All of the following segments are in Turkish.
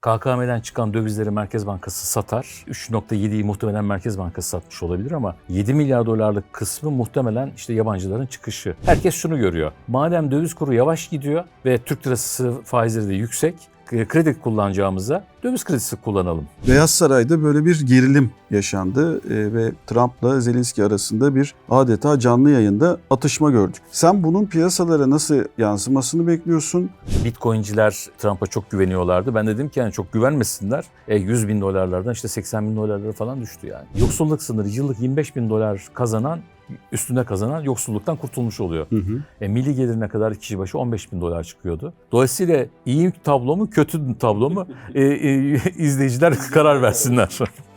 KKM'den çıkan dövizleri Merkez Bankası satar. 3.7'yi muhtemelen Merkez Bankası satmış olabilir ama 7 milyar dolarlık kısmı muhtemelen işte yabancıların çıkışı. Herkes şunu görüyor. Madem döviz kuru yavaş gidiyor ve Türk lirası faizleri de yüksek, kredi kullanacağımıza döviz kredisi kullanalım. Beyaz Saray'da böyle bir gerilim yaşandı e, ve Trump'la Zelenski arasında bir adeta canlı yayında atışma gördük. Sen bunun piyasalara nasıl yansımasını bekliyorsun? Bitcoin'ciler Trump'a çok güveniyorlardı. Ben dedim ki yani çok güvenmesinler. E, 100 bin dolarlardan işte 80 bin dolarlara falan düştü yani. Yoksulluk sınırı yıllık 25 bin dolar kazanan üstünde kazanan yoksulluktan kurtulmuş oluyor. Hı hı. E, milli gelirine kadar kişi başı 15 bin dolar çıkıyordu. Dolayısıyla iyi tablo mu kötü tablo mu e, e, izleyiciler karar versinler.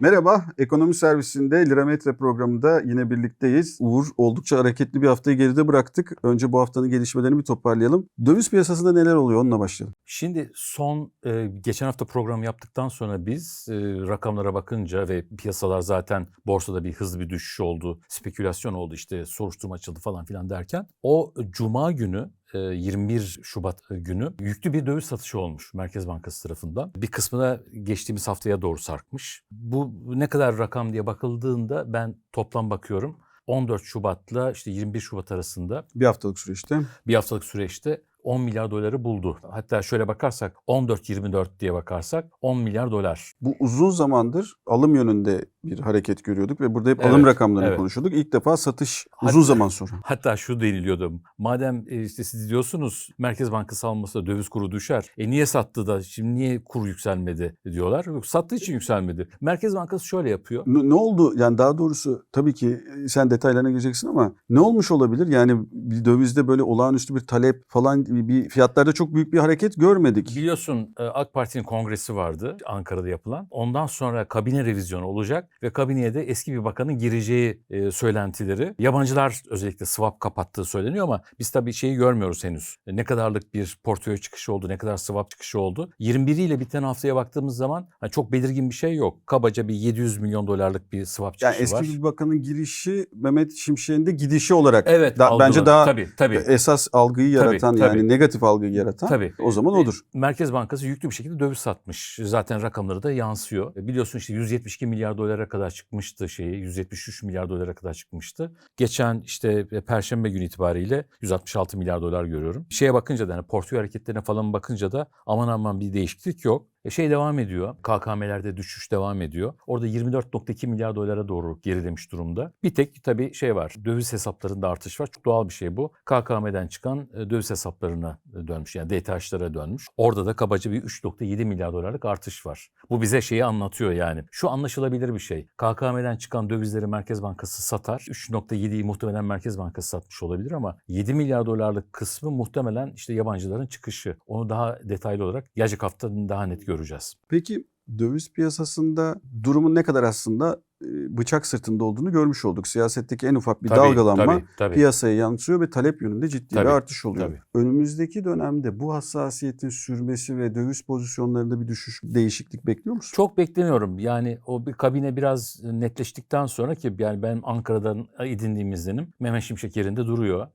Merhaba, Ekonomi Servisi'nde Lirametre programında yine birlikteyiz. Uğur, oldukça hareketli bir haftayı geride bıraktık. Önce bu haftanın gelişmelerini bir toparlayalım. Döviz piyasasında neler oluyor onunla başlayalım. Şimdi son e, geçen hafta program yaptıktan sonra biz e, rakamlara bakınca ve piyasalar zaten borsada bir hızlı bir düşüş oldu, spekülasyon oldu işte soruşturma açıldı falan filan derken o cuma günü 21 Şubat günü yüklü bir döviz satışı olmuş Merkez Bankası tarafından. Bir kısmı da geçtiğimiz haftaya doğru sarkmış. Bu ne kadar rakam diye bakıldığında ben toplam bakıyorum. 14 Şubat'la işte 21 Şubat arasında Bir haftalık süreçte. bir haftalık süreçte 10 milyar doları buldu. Hatta şöyle bakarsak 14-24 diye bakarsak 10 milyar dolar. Bu uzun zamandır alım yönünde bir hareket görüyorduk ve burada hep Evet, alım rakamlarını evet. konuşuyorduk. İlk defa satış Hatta- uzun zaman sonra. Hatta şu deniliyordu. Madem e, işte siz diyorsunuz Merkez Bankası alması da döviz kuru düşer. E niye sattı da şimdi niye kur yükselmedi diyorlar. Yok sattığı için yükselmedi. Merkez Bankası şöyle yapıyor. Ne, ne oldu? Yani daha doğrusu tabii ki e, sen detaylarına gireceksin ama ne olmuş olabilir? Yani bir dövizde böyle olağanüstü bir talep falan bir- bir fiyatlarda çok büyük bir hareket görmedik. Biliyorsun e, AK Parti'nin kongresi vardı Ankara'da yapılan. Ondan sonra kabine revizyonu olacak ve kabineye de eski bir bakanın gireceği e, söylentileri. Yabancılar özellikle swap kapattığı söyleniyor ama biz tabii şeyi görmüyoruz henüz. E, Ne kadarlık bir portföy çıkışı oldu, ne kadar swap çıkışı oldu. 21 ile biten haftaya baktığımız zaman hani çok belirgin bir şey yok. Kabaca bir 700 milyon dolarlık bir swap Yani çıkışı eski var. bir bakanın girişi Mehmet Şimşek'in de gidişi olarak Evet, da- bence daha tabii tabii. esas algıyı Tabii, yaratan tabii. yani negatif algıyı yaratan Tabii. o zaman odur. Merkez Bankası yüklü bir şekilde döviz satmış. Zaten rakamları da yansıyor. Biliyorsun işte 172 milyar dolara kadar çıkmıştı şeyi. 173 milyar dolara kadar çıkmıştı. Geçen işte Perşembe günü itibariyle 166 milyar dolar görüyorum. Şeye bakınca da hani portföy hareketlerine falan bakınca da aman aman bir değişiklik yok. E şey devam ediyor. KKM'lerde düşüş devam ediyor. Orada 24.2 milyar dolara doğru gerilemiş durumda. Bir tek tabii şey var. Döviz hesaplarında artış var. Çok doğal bir şey bu. KKM'den çıkan e, döviz hesaplarına e, dönmüş. Yani DTH'lara dönmüş. Orada da kabaca bir 3.7 milyar dolarlık artış var. Bu bize şeyi anlatıyor yani. Şu anlaşılabilir bir şey. KKM'den çıkan dövizleri Merkez Bankası satar. 3.7'yi muhtemelen Merkez Bankası satmış olabilir ama 7 milyar dolarlık kısmı muhtemelen işte yabancıların çıkışı. Onu daha detaylı olarak gelecek hafta daha net göreceğiz. Peki döviz piyasasında durumun ne kadar aslında e, bıçak sırtında olduğunu görmüş olduk. Siyasetteki en ufak bir Tabii, dalgalanma tabii, tabii. piyasaya yansıyor ve talep yönünde ciddi Tabii, bir artış oluyor. tabii. Önümüzdeki dönemde bu hassasiyetin sürmesi ve döviz pozisyonlarında bir düşüş, değişiklik bekliyor musun? Çok beklemiyorum. Yani o bir kabine biraz netleştikten sonra ki yani ben Ankara'dan edindiğim izlenim Mehmet Şimşek yerinde duruyor.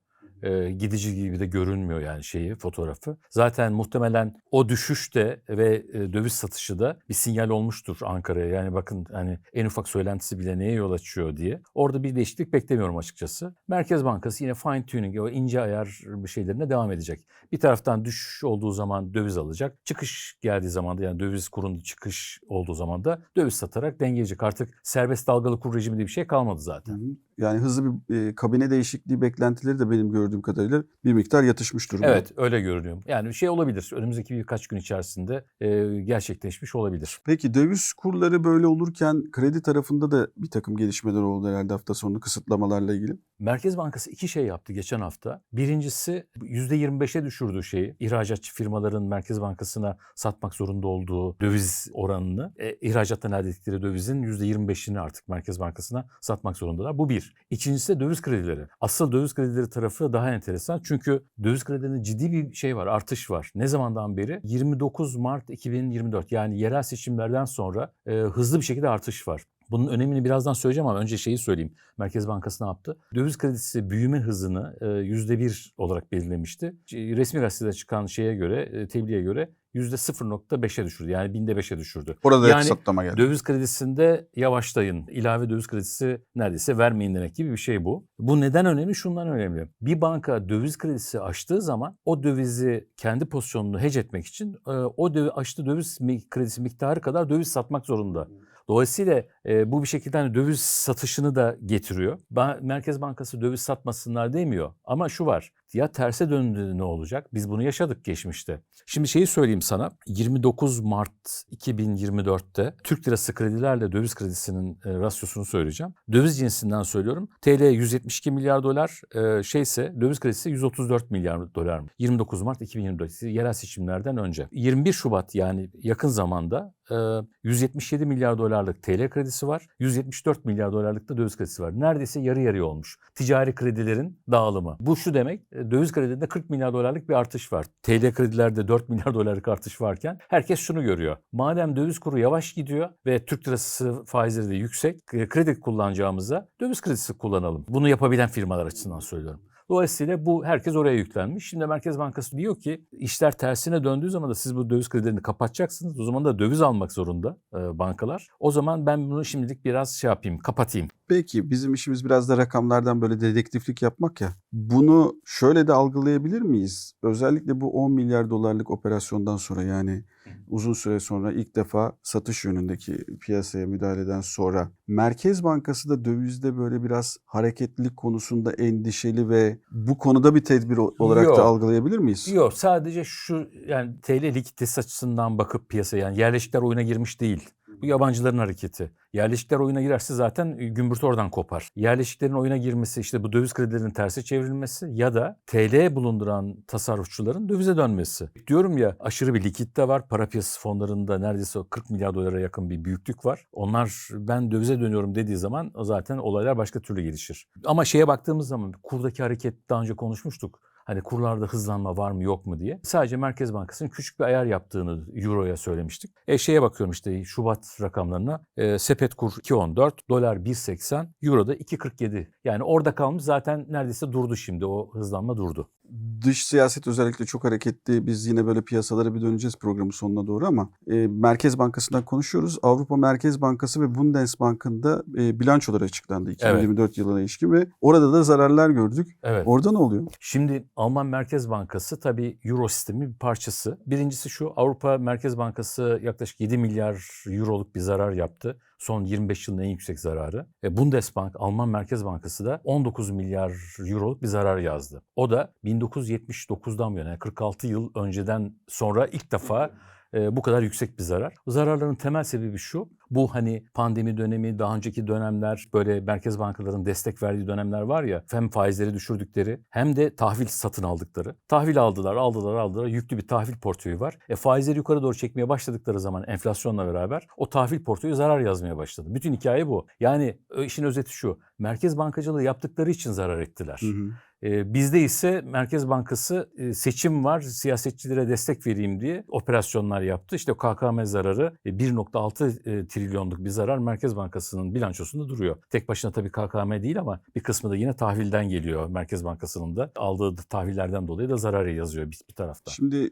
Ee, gidici gibi de görünmüyor yani şeyi fotoğrafı. Zaten muhtemelen o düşüşte ve e, döviz satışı da bir sinyal olmuştur Ankara'ya. Yani bakın hani en ufak söylentisi bile neye yol açıyor diye. Orada bir değişiklik beklemiyorum açıkçası. Merkez Bankası yine fine tuning o ince ayar bir şeylerine devam edecek. Bir taraftan düşüş olduğu zaman döviz alacak. Çıkış geldiği zaman da yani döviz kurunda çıkış olduğu zaman da döviz satarak dengeleyecek. Artık serbest dalgalı kur rejimi diye bir şey kalmadı zaten. Hı hı. Yani hızlı bir e, kabine değişikliği beklentileri de benim gördüğüm kadarıyla bir miktar yatışmış durumda. Evet öyle görünüyor. Yani bir şey olabilir. Önümüzdeki birkaç gün içerisinde e, gerçekleşmiş olabilir. Peki döviz kurları böyle olurken kredi tarafında da bir takım gelişmeler oldu herhalde hafta sonu kısıtlamalarla ilgili. Merkez Bankası iki şey yaptı geçen hafta. Birincisi %25'e düşürdü şeyi. İhracatçı firmaların Merkez Bankası'na satmak zorunda olduğu döviz oranını. E, ihracattan elde ettikleri dövizin %25'ini artık Merkez Bankası'na satmak zorundalar. Bu bir. İkincisi de döviz kredileri. Asıl döviz kredileri tarafı daha enteresan. Çünkü döviz kredilerinde ciddi bir şey var, artış var. Ne zamandan beri? 29 Mart 2024 yani yerel seçimlerden sonra e, hızlı bir şekilde artış var. Bunun önemini birazdan söyleyeceğim ama önce şeyi söyleyeyim. Merkez Bankası ne yaptı? Döviz kredisi büyüme hızını e, %1 olarak belirlemişti. Resmi gazetede çıkan şeye göre, e, tebliğe göre %0.5'e düşürdü. Yani binde 5'e düşürdü. Orada Yani kısıtlama geldi. Döviz kredisinde yavaşlayın, ilave döviz kredisi neredeyse vermeyin demek gibi bir şey bu. Bu neden önemli? Şundan önemli. Bir banka döviz kredisi açtığı zaman o dövizi kendi pozisyonunu hedge etmek için e, o döviz, açtığı döviz kredisi miktarı kadar döviz satmak zorunda. Dolayısıyla e, bu bir şekilde hani döviz satışını da getiriyor. Ba- Merkez Bankası döviz satmasınlar demiyor. Ama şu var. Ya terse döndüğünde ne olacak? Biz bunu yaşadık geçmişte. Şimdi şeyi söyleyeyim sana. 29 Mart 2024'te Türk lirası kredilerle döviz kredisinin e, rasyosunu söyleyeceğim. Döviz cinsinden söylüyorum. TL 172 milyar dolar, e, şeyse döviz kredisi 134 milyar dolar. 29 Mart 2024 yerel seçimlerden önce. 21 Şubat yani yakın zamanda e, 177 milyar dolarlık TL kredisi var. 174 milyar dolarlık da döviz kredisi var. Neredeyse yarı yarıya olmuş. Ticari kredilerin dağılımı. Bu şu demek e, döviz kredilerinde 40 milyar dolarlık bir artış var. TL kredilerde 4 milyar dolarlık artış varken herkes şunu görüyor. Madem döviz kuru yavaş gidiyor ve Türk lirası faizleri de yüksek e, kredi kullanacağımıza döviz kredisi kullanalım. Bunu yapabilen firmalar açısından söylüyorum. Dolayısıyla bu herkes oraya yüklenmiş. Şimdi Merkez Bankası diyor ki işler tersine döndüğü zaman da siz bu döviz kredilerini kapatacaksınız. O zaman da döviz almak zorunda e, bankalar. O zaman ben bunu şimdilik biraz şey yapayım, kapatayım. Peki bizim işimiz biraz da rakamlardan böyle dedektiflik yapmak ya. Bunu şöyle de algılayabilir miyiz? Özellikle bu 10 milyar dolarlık operasyondan sonra yani uzun süre sonra ilk defa satış yönündeki piyasaya müdahaleden sonra Merkez Bankası da dövizde böyle biraz hareketlilik konusunda endişeli ve bu konuda bir tedbir olarak Yok. da algılayabilir miyiz? Yok sadece şu yani TL likiditesi açısından bakıp piyasaya yani yerleşikler oyuna girmiş değil. Bu yabancıların hareketi. Yerleşikler oyuna girerse zaten e, gümbürt oradan kopar. Yerleşiklerin oyuna girmesi işte bu döviz kredilerinin terse çevrilmesi ya da TL bulunduran tasarrufçuların dövize dönmesi. Diyorum ya aşırı bir likitte var. Para piyasası fonlarında neredeyse o 40 milyar dolara yakın bir büyüklük var. Onlar ben dövize dönüyorum dediği zaman zaten olaylar başka türlü gelişir. Ama şeye baktığımız zaman kurdaki hareket daha önce konuşmuştuk. Hani kurlarda hızlanma var mı yok mu diye. Sadece Merkez Bankası'nın küçük bir ayar yaptığını Euro'ya söylemiştik. E şeye bakıyorum işte Şubat rakamlarına. E, sepet kur 2.14, dolar 1.80, Euro da 2.47. Yani orada kalmış zaten neredeyse durdu şimdi. O hızlanma durdu. Dış siyaset özellikle çok hareketli. Biz yine böyle piyasalara bir döneceğiz programın sonuna doğru ama e, Merkez Bankası'ndan konuşuyoruz. Avrupa Merkez Bankası ve Bundesbank'ın da e, bilançoları açıklandı 2024 yılına ilişkin ve orada da zararlar gördük. Evet. Orada ne oluyor? Şimdi Alman Merkez Bankası tabii Euro sistemi bir parçası. Birincisi şu Avrupa Merkez Bankası yaklaşık 7 milyar euroluk bir zarar yaptı. Son 25 yılın en yüksek zararı. E, Bundesbank, Alman Merkez Bankası da 19 milyar euroluk bir zarar yazdı. O da 1979'dan bu yana yani 46 yıl önceden sonra ilk defa e, bu kadar yüksek bir zarar. Zararların temel sebebi şu. Bu hani pandemi dönemi, daha önceki dönemler böyle merkez bankaların destek verdiği dönemler var ya hem faizleri düşürdükleri hem de tahvil satın aldıkları. Tahvil aldılar, aldılar, aldılar. Yüklü bir tahvil portföyü var. E faizleri yukarı doğru çekmeye başladıkları zaman enflasyonla beraber o tahvil portföyü zarar yazmaya başladı. Bütün hikaye bu. Yani ö- işin özeti şu. Merkez bankacılığı yaptıkları için zarar ettiler. Hı hı. Ee, bizde ise Merkez Bankası e, seçim var, siyasetçilere destek vereyim diye operasyonlar yaptı. İşte KKM zararı e, 1.6 e, trilyonluk bir zarar Merkez Bankası'nın bilançosunda duruyor. Tek başına tabii KKM değil ama bir kısmı da yine tahvilden geliyor Merkez Bankası'nın da. Aldığı tahvillerden dolayı da zararı yazıyor bir, bir tarafta. Şimdi e,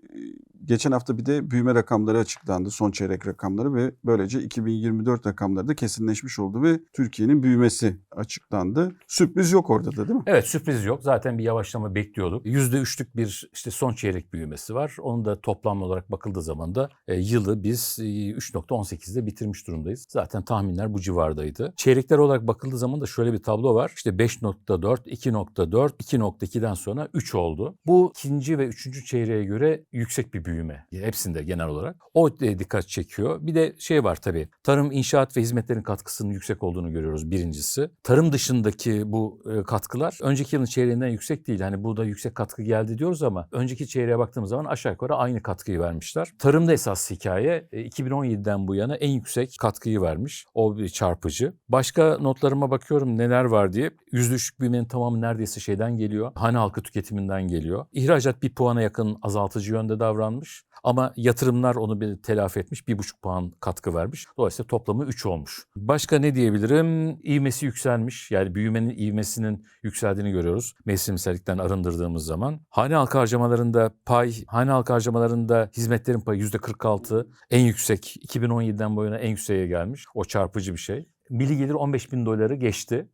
geçen hafta bir de büyüme rakamları açıklandı. Son çeyrek rakamları ve böylece 2024 rakamları da kesinleşmiş oldu ve Türkiye'nin büyümesi açıklandı. Sürpriz yok orada da değil mi? Evet sürpriz yok. Zaten bir yavaşlama bekliyorduk. %3'lük bir işte son çeyrek büyümesi var. Onun da toplam olarak bakıldığı zaman da e, yılı biz e, 3.18'de bitirmiş durumdayız. Zaten tahminler bu civardaydı. Çeyrekler olarak bakıldığı zaman da şöyle bir tablo var. İşte 5.4, 2.4, 2.2'den sonra 3 oldu. Bu ikinci ve üçüncü çeyreğe göre yüksek bir büyüme. Hepsinde genel olarak. O e, dikkat çekiyor. Bir de şey var tabii. Tarım, inşaat ve hizmetlerin katkısının yüksek olduğunu görüyoruz birincisi. Tarım dışındaki bu e, katkılar önceki yılın çeyreğinden yüksek değil. Hani burada yüksek katkı geldi diyoruz ama önceki çeyreğe baktığımız zaman aşağı yukarı aynı katkıyı vermişler. Tarımda esas hikaye e, 2017'den bu yana en yüksek katkıyı vermiş. O bir çarpıcı. Başka notlarıma bakıyorum neler var diye. %3'lük büyümenin tamamı neredeyse şeyden geliyor. Hane halkı tüketiminden geliyor. İhracat bir puana yakın azaltıcı yönde davranmış. Ama yatırımlar onu bir telafi etmiş. Bir buçuk puan katkı vermiş. Dolayısıyla toplamı 3 olmuş. Başka ne diyebilirim? İvmesi yükselmiş. Yani büyümenin ivmesinin yükseldiğini görüyoruz. Mevsimsellikten arındırdığımız zaman. Hane halkı harcamalarında pay, hane halkı harcamalarında hizmetlerin payı %46. En yüksek 2017'den bu yana en yükseğe gelmiş. O çarpıcı bir şey. Milli gelir 15 bin doları geçti.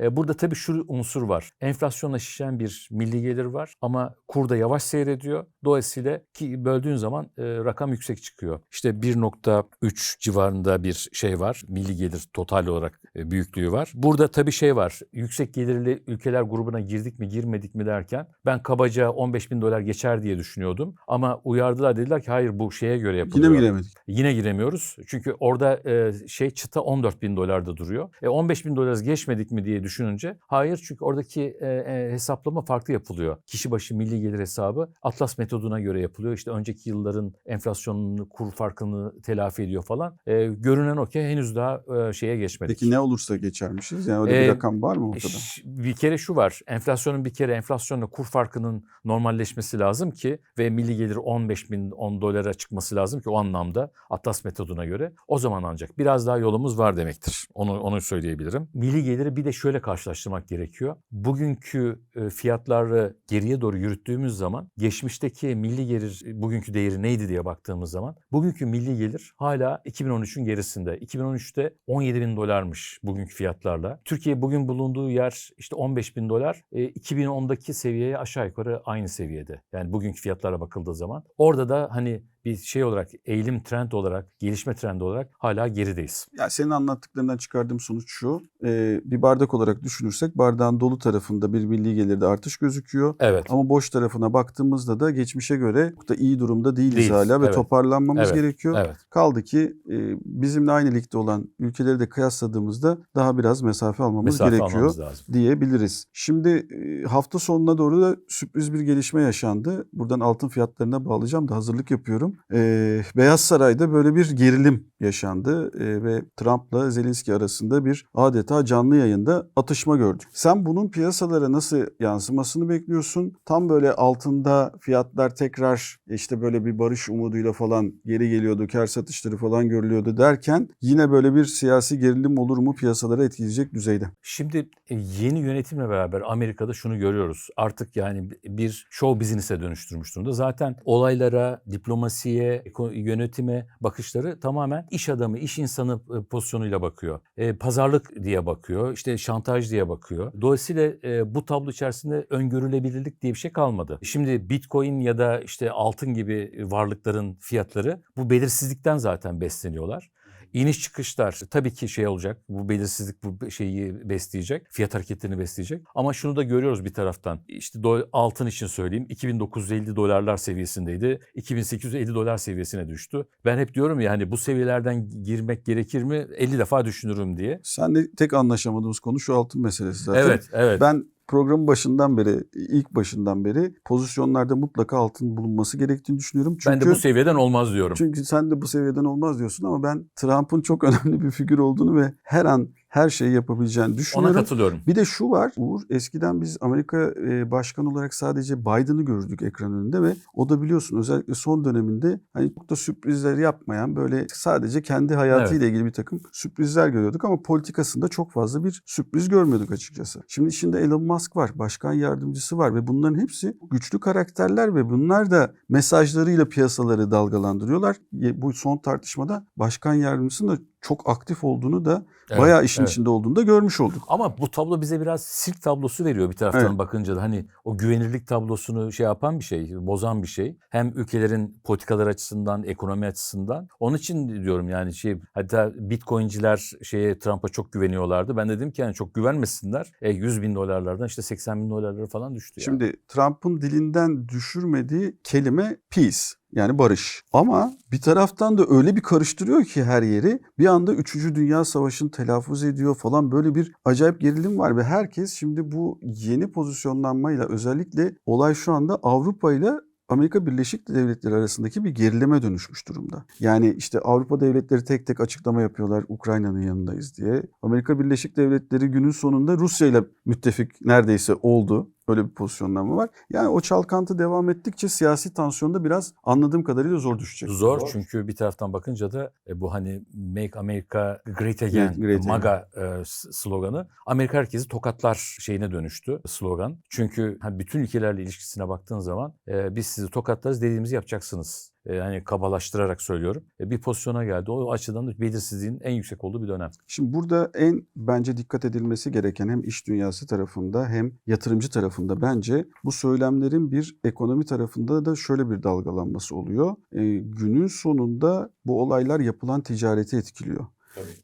E, Burada tabii şu unsur var. Enflasyonla şişen bir milli gelir var ama kur da yavaş seyrediyor. Dolayısıyla ki böldüğün zaman e, rakam yüksek çıkıyor. İşte 1.3 civarında bir şey var. Milli gelir total olarak e, büyüklüğü var. Burada tabii şey var. Yüksek gelirli ülkeler grubuna girdik mi girmedik mi derken ben kabaca 15 bin dolar geçer diye düşünüyordum. Ama uyardılar dediler ki hayır bu şeye göre yapılıyor. Yine mi giremedik? Yine giremiyoruz. Çünkü orada şey çıta 14 bin dolarda duruyor. E, 15 bin dolar geçmedik mi diye düşününce hayır çünkü oradaki e, e, hesaplama farklı yapılıyor. Kişi başı milli gelir hesabı Atlas metoduna göre yapılıyor. İşte önceki yılların enflasyonunu, kur farkını telafi ediyor falan. E, görünen o ki henüz daha e, şeye geçmedik. Peki ne olursa geçermişiz? Yani öyle Ee, bir rakam var mı ortada? Bir kere şu var. Enflasyonun bir kere enflasyonla kur farkının normalleşmesi lazım ki ve milli gelir 15 bin 10 dolara çıkması lazım ki o anlamda Atlas metoduna göre o zaman ancak biraz daha yolumuz var demektir. Onu onu söyleyebilirim. Milli geliri bir de şöyle karşılaştırmak gerekiyor. Bugünkü e, fiyatları geriye doğru yürüttüğümüz zaman geçmişteki milli gelir e, bugünkü değeri neydi diye baktığımız zaman bugünkü milli gelir hala 2013'ün gerisinde. 2013'te 17 bin dolarmış bugünkü fiyatlarla. Türkiye bugün bulunduğu yer işte 15 bin dolar. E, 2010'daki seviyeye aşağı yukarı aynı seviyede. Yani bugünkü fiyatlara bakıldığı zaman. Orada da hani bir şey olarak eğilim trend olarak, gelişme trendi olarak hala gerideyiz. Ya senin anlattıklarından çıkardığım sonuç şu. e, bir bardak olarak düşünürsek bardağın dolu tarafında bir milli gelirde artış gözüküyor. Evet. Ama boş tarafına baktığımızda da geçmişe göre çok da iyi durumda değiliz Değiliz, hala ve evet. toparlanmamız Evet, gerekiyor. Evet. Kaldı ki e, bizimle aynı ligde olan ülkeleri de kıyasladığımızda daha biraz mesafe almamız Mesafe gerekiyor almamız lazım. diyebiliriz. Şimdi e, hafta sonuna doğru da sürpriz bir gelişme yaşandı. Buradan altın fiyatlarına bağlayacağım da hazırlık yapıyorum. E, Beyaz Saray'da böyle bir gerilim yaşandı e, ve Trump'la Zelenski arasında bir adeta canlı yayında atışma gördük. Sen bunun piyasalara nasıl yansımasını bekliyorsun? Tam böyle altında fiyatlar tekrar işte böyle bir barış umuduyla falan geri geliyordu, kar satışları falan görülüyordu derken yine böyle bir siyasi gerilim olur mu piyasalara etkileyecek düzeyde? Şimdi e, yeni yönetimle beraber Amerika'da şunu görüyoruz. Artık yani bir show business'e dönüştürmüş durumda. Zaten olaylara, diplomasiye, eko- yönetime bakışları tamamen iş adamı, iş insanı e, pozisyonuyla bakıyor. E, pazarlık diye bakıyor, işte şantaj diye bakıyor. Dolayısıyla e, bu tablo içerisinde öngörülebilirlik diye bir şey kalmadı. Şimdi Bitcoin ya da işte altın gibi varlıkların fiyatları bu belirsizlikten zaten besleniyorlar. İniş çıkışlar tabii ki şey olacak. Bu belirsizlik bu şeyi besleyecek. Fiyat hareketlerini besleyecek. Ama şunu da görüyoruz bir taraftan. İşte altın için söyleyeyim. 2950 dolarlar seviyesindeydi. 2850 dolar seviyesine düştü. Ben hep diyorum ya hani bu seviyelerden girmek gerekir mi? 50 defa düşünürüm diye. Sen de tek anlaşamadığımız konu şu altın meselesi zaten. Evet, evet. Ben programın başından beri, ilk başından beri pozisyonlarda mutlaka altın bulunması gerektiğini düşünüyorum. Çünkü, ben de bu seviyeden olmaz diyorum. çünkü sen de bu seviyeden olmaz diyorsun ama ben Trump'ın çok önemli bir figür olduğunu ve her an her şeyi yapabileceğini Ona düşünüyorum. katılıyorum. Bir de şu var Uğur eskiden biz Amerika e, başkanı olarak sadece Biden'ı görürdük ekran önünde ve o da biliyorsun özellikle son döneminde hani çok da sürprizler yapmayan böyle sadece kendi hayatıyla ilgili bir takım sürprizler görüyorduk ama politikasında çok fazla bir sürpriz görmüyorduk açıkçası. Şimdi içinde Elon Musk var, başkan yardımcısı var ve bunların hepsi güçlü karakterler ve bunlar da mesajlarıyla piyasaları dalgalandırıyorlar. Bu son tartışmada başkan yardımcısının da çok aktif olduğunu da Evet, bayağı işin evet. İçinde olduğunu da görmüş olduk. Ama bu tablo bize biraz sirk tablosu veriyor bir taraftan Evet. bakınca da hani o güvenirlik tablosunu şey yapan bir şey, bozan bir şey. Hem ülkelerin politikalar açısından, ekonomi açısından. Onun için diyorum yani şey hatta Bitcoin'ciler şeye Trump'a çok güveniyorlardı. Ben de dedim ki yani çok güvenmesinler. E, 100 bin dolarlardan işte 80 bin dolarlara falan düştü yani. Şimdi Trump'ın dilinden düşürmediği kelime peace yani barış. Ama bir taraftan da öyle bir karıştırıyor ki her yeri bir anda 3. Dünya Savaşı'nı telaffuz ediyor falan böyle bir acayip gerilim var ve herkes şimdi bu yeni pozisyonlanmayla özellikle olay şu anda Avrupa ile Amerika Birleşik Devletleri arasındaki bir gerileme dönüşmüş durumda. Yani işte Avrupa devletleri tek tek açıklama yapıyorlar Ukrayna'nın yanındayız diye. Amerika Birleşik Devletleri günün sonunda Rusya ile müttefik neredeyse oldu. Öyle bir pozisyonlanma var. Yani o çalkantı devam ettikçe siyasi tansiyonda biraz anladığım kadarıyla zor düşecek. Zor çünkü bir taraftan bakınca da e, bu hani Make America Great Again, Great Again. MAGA e, sloganı Amerika herkesi tokatlar şeyine dönüştü slogan. Çünkü hani bütün ülkelerle ilişkisine baktığın zaman e, biz sizi tokatlarız dediğimizi yapacaksınız. E, hani kabalaştırarak söylüyorum. E, bir pozisyona geldi. O açıdan da belirsizliğin en yüksek olduğu bir dönem. Şimdi burada en bence dikkat edilmesi gereken hem iş dünyası tarafında hem yatırımcı tarafında bence bu söylemlerin bir ekonomi tarafında da şöyle bir dalgalanması oluyor. Ee, günün sonunda bu olaylar yapılan ticareti etkiliyor.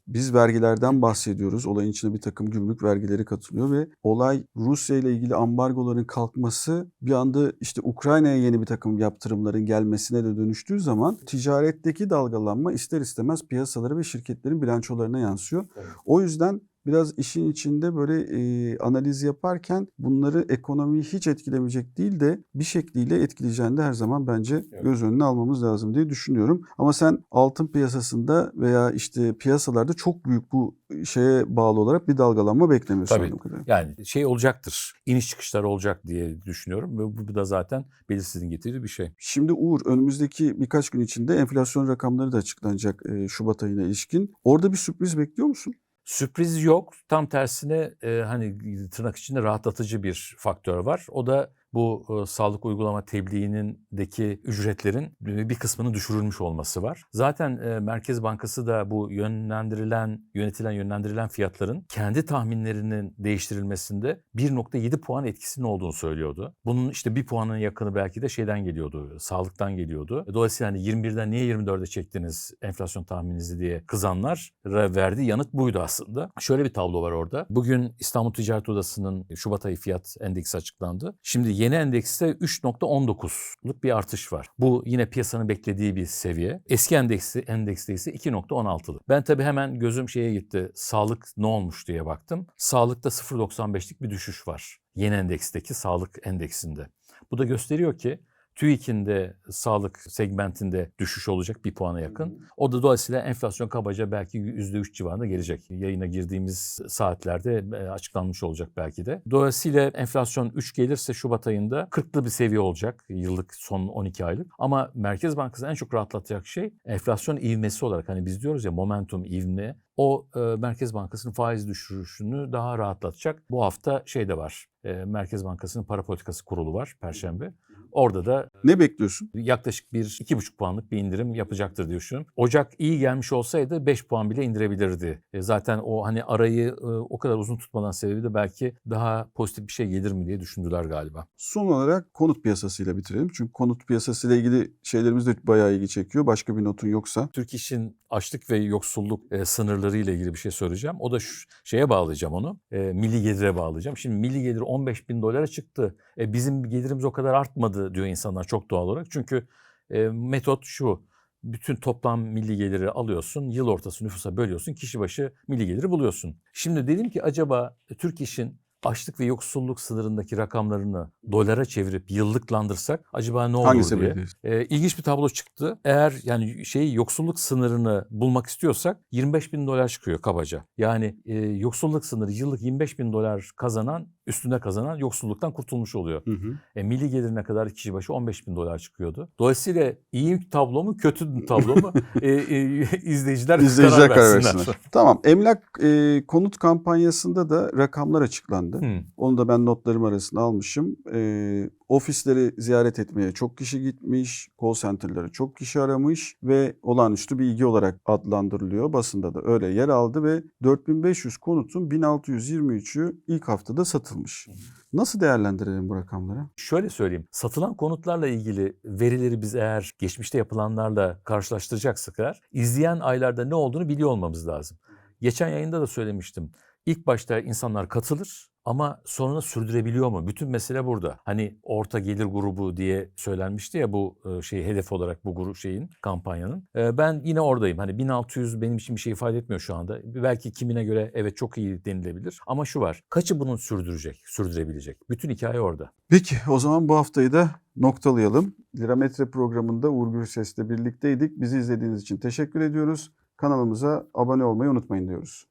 Biz vergilerden bahsediyoruz. Olayın içine bir takım gümrük vergileri katılıyor ve olay Rusya ile ilgili ambargoların kalkması bir anda işte Ukrayna'ya yeni bir takım yaptırımların gelmesine de dönüştüğü zaman ticaretteki dalgalanma ister istemez piyasalara ve şirketlerin bilançolarına yansıyor. O yüzden biraz işin içinde böyle e, analiz yaparken bunları ekonomiyi hiç etkilemeyecek değil de bir şekliyle etkileyeceğini de her zaman bence Evet. göz önüne almamız lazım diye düşünüyorum. Ama sen altın piyasasında veya işte piyasalarda çok büyük bu şeye bağlı olarak bir dalgalanma beklemiyorsun. Tabii. kadarıyla. Yani şey olacaktır. İniş çıkışlar olacak diye düşünüyorum. Ve bu bu da zaten belirsizliğin getirdiği bir şey. Şimdi Uğur önümüzdeki birkaç gün içinde enflasyon rakamları da açıklanacak e, Şubat ayına ilişkin. Orada bir sürpriz bekliyor musun? Sürpriz yok. Tam tersine e, hani tırnak içinde rahatlatıcı bir faktör var. O da bu e, sağlık uygulama tebliğinindeki ücretlerin bir kısmının düşürülmüş olması var. Zaten e, Merkez Bankası da bu yönlendirilen, yönetilen, yönlendirilen fiyatların kendi tahminlerinin değiştirilmesinde 1.7 puan etkisinin olduğunu söylüyordu. Bunun işte bir puanın yakını belki de şeyden geliyordu, sağlıktan geliyordu. Dolayısıyla hani 21'den niye 24'e çektiniz enflasyon tahmininizi diye kızanlar verdiği yanıt buydu aslında. Şöyle bir tablo var orada. Bugün İstanbul Ticaret Odası'nın Şubat ayı fiyat endeksi açıklandı. Şimdi yeni endekste 3.19'luk bir artış var. Bu yine piyasanın beklediği bir seviye. Eski endeksi endekste ise 2.16'lık. Ben tabii hemen gözüm şeye gitti. Sağlık ne olmuş diye baktım. Sağlıkta 0.95'lik bir düşüş var. Yeni endeksteki sağlık endeksinde. Bu da gösteriyor ki TÜİK'in de sağlık segmentinde düşüş olacak bir puana yakın. O da dolayısıyla enflasyon kabaca belki %3 civarında gelecek. Yayına girdiğimiz saatlerde e, açıklanmış olacak belki de. Dolayısıyla enflasyon 3 gelirse Şubat ayında 40'lı bir seviye olacak yıllık son 12 aylık. Ama Merkez Bankası en çok rahatlatacak şey enflasyon ivmesi olarak hani biz diyoruz ya momentum ivme o e, Merkez Bankası'nın faiz düşürüşünü daha rahatlatacak. Bu hafta şey de var. E, Merkez Bankası'nın para politikası kurulu var Perşembe. Orada da Ne bekliyorsun? yaklaşık bir 2,5 puanlık bir indirim yapacaktır diye düşünüyorum. Ocak iyi gelmiş olsaydı 5 puan bile indirebilirdi. E, zaten o hani arayı e, o kadar uzun tutmadan sebebi de belki daha pozitif bir şey gelir mi diye düşündüler galiba. Son olarak konut piyasasıyla bitirelim. Çünkü konut piyasasıyla ilgili şeylerimiz de bayağı ilgi çekiyor. Başka bir notun yoksa. Türk İş'in açlık ve yoksulluk e, sınırları ile ilgili bir şey söyleyeceğim. O da şu, şeye bağlayacağım onu. E, milli gelire bağlayacağım. Şimdi milli gelir 15 bin dolara çıktı. E, bizim gelirimiz o kadar artmadı diyor insanlar çok doğal olarak. Çünkü e, metot şu. Bütün toplam milli geliri alıyorsun, yıl ortası nüfusa bölüyorsun, kişi başı milli geliri buluyorsun. Şimdi dedim ki acaba Türk İş'in açlık ve yoksulluk sınırındaki rakamlarını dolara çevirip yıllıklandırsak acaba ne olur Hangi diye. E, ilginç bir tablo çıktı. Eğer yani şey yoksulluk sınırını bulmak istiyorsak 25 bin dolar çıkıyor kabaca. Yani e, yoksulluk sınırı yıllık 25 bin dolar kazanan üstünde kazanan yoksulluktan kurtulmuş oluyor. Hı hı. E, milli gelirine kadar kişi başı 15 bin dolar çıkıyordu. Dolayısıyla iyi tablo mu kötü tablo mu e, e, izleyiciler, İzleyiciler karar karar versinler. versinler. Tamam. Emlak e, konut kampanyasında da rakamlar açıklandı. Hmm. Onu da ben notlarım arasına almışım. E, ofisleri ziyaret etmeye çok kişi gitmiş, call center'ları çok kişi aramış ve olağanüstü bir ilgi olarak adlandırılıyor. Basında da öyle yer aldı ve 4500 konutun 1623'ü ilk haftada satılmış. Nasıl değerlendirelim bu rakamları? Şöyle söyleyeyim. Satılan konutlarla ilgili verileri biz eğer geçmişte yapılanlarla karşılaştıracaksak eğer izleyen aylarda ne olduğunu biliyor olmamız lazım. Geçen yayında da söylemiştim. İlk başta insanlar katılır ama sonra sürdürebiliyor mu? Bütün mesele burada. Hani orta gelir grubu diye söylenmişti ya bu şey hedef olarak bu grup şeyin kampanyanın. E, Ben yine oradayım. Hani 1600 benim için bir şey ifade etmiyor şu anda. Belki kimine göre evet çok iyi denilebilir. Ama şu var. Kaçı bunun sürdürecek, sürdürebilecek? Bütün hikaye orada. Peki o zaman bu haftayı da noktalayalım. Lirametre programında Uğur Gürses'le birlikteydik. Bizi izlediğiniz için teşekkür ediyoruz. Kanalımıza abone olmayı unutmayın diyoruz.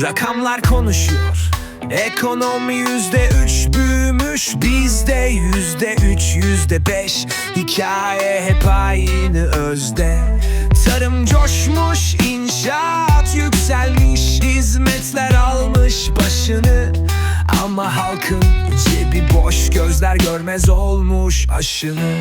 Rakamlar konuşuyor. Ekonomi yüzde üç büyümüş Bizde yüzde üç yüzde beş. Hikaye hep aynı özde. Tarım coşmuş inşaat yükselmiş. Hizmetler almış başını. Ama halkın cebi boş Gözler görmez olmuş aşını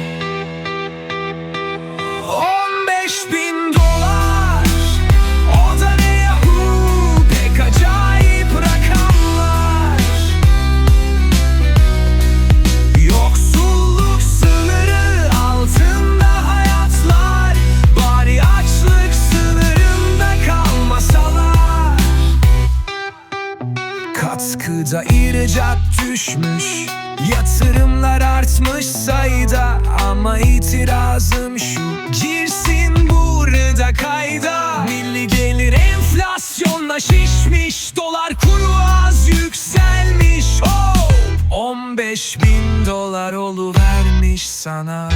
İhracat düşmüş Yatırımlar artmış sayıda. Ama itirazım şu Girsin burada kayda. Milli gelir enflasyonla şişmiş Dolar kuru az yükselmiş. Oh! 15 bin dolar vermiş sana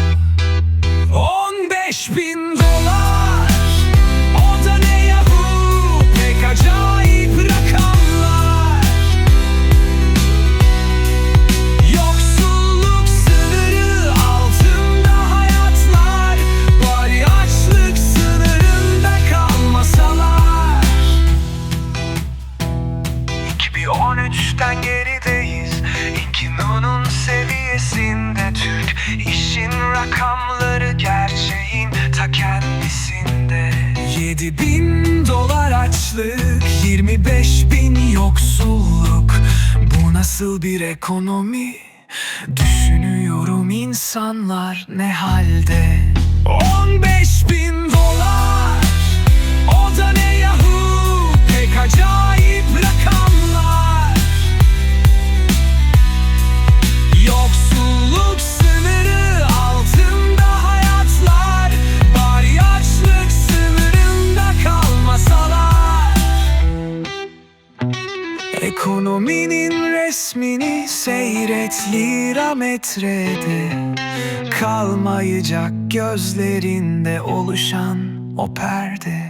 ekonomi. Düşünüyorum insanlar ne lira metrede Kalmayacak gözlerinde oluşan o perde